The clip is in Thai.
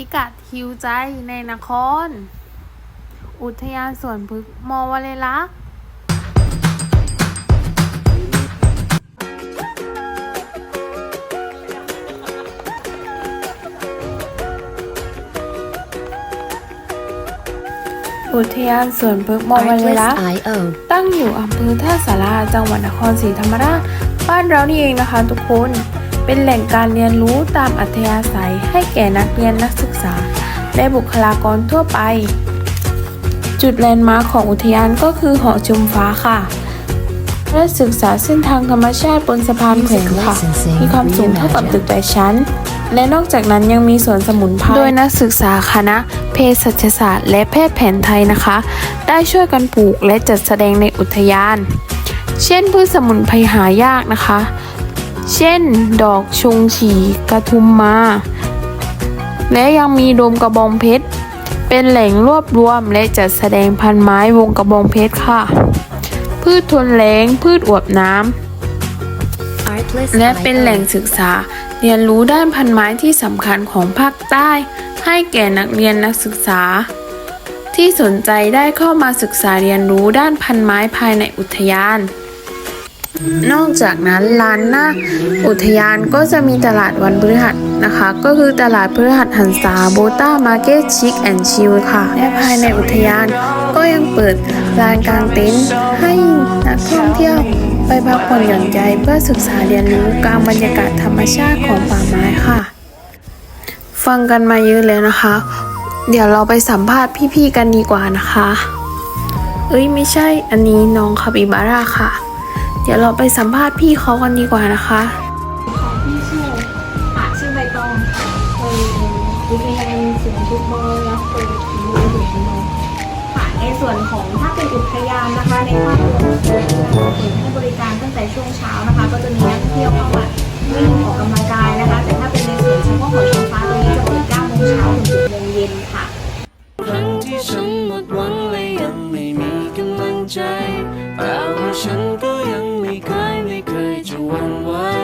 พิกัดฮิวใจในนคร อุทยานสวนพฤกษ์มอวเลลักษณ์อุทยานสวนพฤกษ์มอวเลลักษณ์ Artlist.io ตั้งอยู่อำเภอท่าสาราจังหวัดนครศรีธรรมราชบ้านเรานี่เองนะคะทุกคน เป็นแหล่งการเรียนรู้ตามอัธยาศัยให้แก่นักเรียนนักศึกษา และบุคลากรทั่วไป จุดแลนด์มาร์คของอุทยานก็คือหอชมฟ้าค่ะ และศึกษาเส้นทางธรรมชาติบนสะพานแขวนค่ะ มีความสูงเท่ากับตึกแปดชั้น และนอกจากนั้นยังมีสวนสมุนไพร โดยนักศึกษาคณะเภสัชศาสตร์ และแพทย์แผนไทยนะคะ ได้ช่วยกันปลูกและจัดแสดงในอุทยาน เช่นพืชสมุนไพรหายากนะคะ เช่น ดอกชงฉีกระทุมมา และยังมีโดมกระบองเพชร เป็นแหล่งรวบรวมและจัดแสดงพันไม้วงกระบองเพชรค่ะ พืชทนแล้ง พืชอวบน้ำ และเป็นแหล่งศึกษา เรียนรู้ด้านพันไม้ที่สำคัญของภาคใต้ ให้แก่นักเรียนนักศึกษา ที่สนใจได้เข้ามาศึกษาเรียนรู้ด้านพันไม้ภายในอุทยาน นอกจากนั้นลานหน้าอุทยานก็จะมีตลาดวันพฤหัสนะคะ ก็คือตลาดพฤหัสหันษาโบต้ามาร์เก็ตชิคแอนชิลค่ะ และภายในอุทยานก็ยังเปิดลานกลางเต็นท์ให้นักท่องเที่ยวไปพักผ่อนหย่อนใจเพื่อศึกษาเรียนรู้กลางบรรยากาศธรรมชาติของป่าไม้ค่ะ ฟังกันมาเยอะแล้วนะคะ เดี๋ยวเราไปสัมภาษณ์พี่ๆกันดีกว่านะคะ เอ้ยไม่ใช่อันนี้น้องคาปิบาร่าค่ะ เดี๋ยวเราไปสัมภาษณ์พี่เขากันดีกว่านะคะพี่ชื่อค่ะชื่อใบตองค่ะเคยเรียนวิทยาลัยสวนทุกโมแล้วเคยถึงโมถึงโมค่ะในส่วนของถ้าเป็นอุทยานนะคะในภาพรวมเราเปิดให้บริการตั้งแต่ช่วงเช้านะคะ ก็จะมีนักท่องเที่ยวเข้ามาวิ่งออกกำลังกายนะคะ แต่ถ้าเป็นในส่วนเฉพาะของชมฟ้าตรงนี้จะเปิด9โมงเช้าถึง10โมงเย็นค่ะครั้งที่ฉันหมดหวังและยังไม่มีกำลังใจแต่ว่าฉันก็ยัง ไม่เคยไม่เคยจะหวั่นไหว